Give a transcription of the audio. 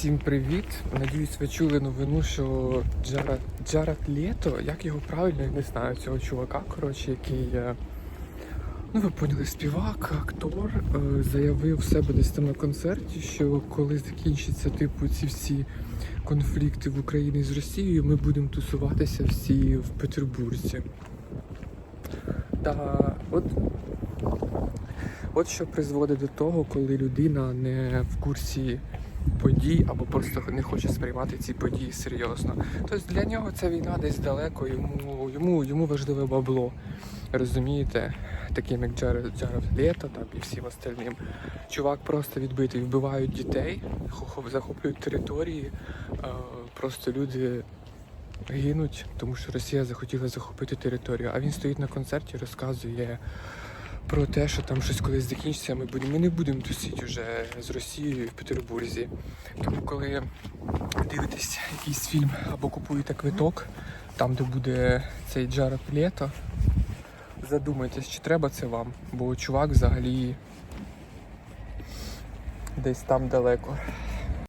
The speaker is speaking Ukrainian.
Всім привіт! Надіюсь, ви чули новину, що Джаред, Джаред Лето, як його правильно, я не знаю цього чувака, коротше, який, е, ну ви поняли, співак, актор, е, заявив в себе десь там на концерті, що коли закінчаться типу ці всі конфлікти в Україні з Росією, ми будемо тусуватися всі в Петербурзі. Та от От що призводить до того, коли людина не в курсі подій або просто не хоче сприймати ці події серйозно. Тобто для нього ця війна десь далеко, йому, йому, йому важливе бабло. Розумієте, таким як Джаред, Джаред Лето там і всім остальним. Чувак просто відбитий, вбивають дітей, хо- захоплюють території, е, просто люди гинуть, тому що Росія захотіла захопити територію. А він стоїть на концерті, розказує про те, що там щось колись закінчиться, ми будемо. Ми не будемо тусити вже з Росією в Петербурзі. Тому коли дивитесь якийсь фільм або купуєте квиток, там, де буде цей Джаред Лето, задумайтесь, чи треба це вам, бо чувак взагалі десь там далеко.